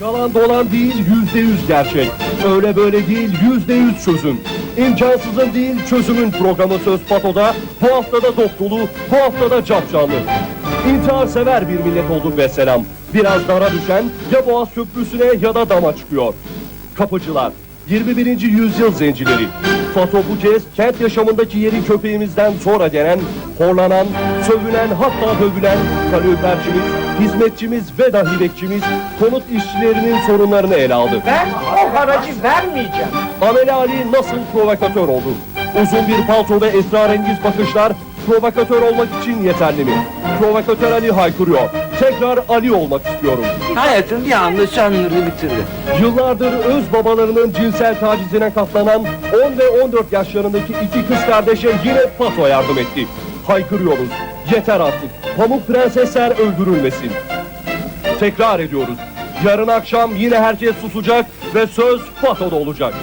Yalan dolan değil yüzde yüz gerçek. Öyle böyle değil yüzde yüz çözüm. İmkansızın değil çözümün programı Söz Pato'da bu haftada dop dolu, bu haftada capcanlı. İntihar sever bir millet olduk ve selam. Biraz dara düşen ya Boğaz Köprüsü'ne ya da dama çıkıyor. Kapıcılar, 21. yüzyıl zencileri. Fato bu kez kent yaşamındaki yeri köpeğimizden sonra gelen, horlanan, sövünen hatta dövülen kalorifercimiz, hizmetçimiz ve dahi bekçimiz konut işçilerinin sorunlarını ele aldı. Ben o haracı vermeyeceğim. Amel Ali nasıl provokatör oldu? Uzun bir palto ve esrarengiz bakışlar provokatör olmak için yeterli mi? Provokatör Ali haykırıyor. Tekrar Ali olmak istiyorum. Hayatın bir anda şanları bitirdi. Yıllardır öz babalarının cinsel tacizine katlanan 10 ve 14 yaşlarındaki iki kız kardeşe yine Pato yardım etti. Haykırıyoruz. Yeter artık. Pamuk prensesler öldürülmesin. Tekrar ediyoruz. Yarın akşam yine herkes susacak ve söz Pato'da olacak.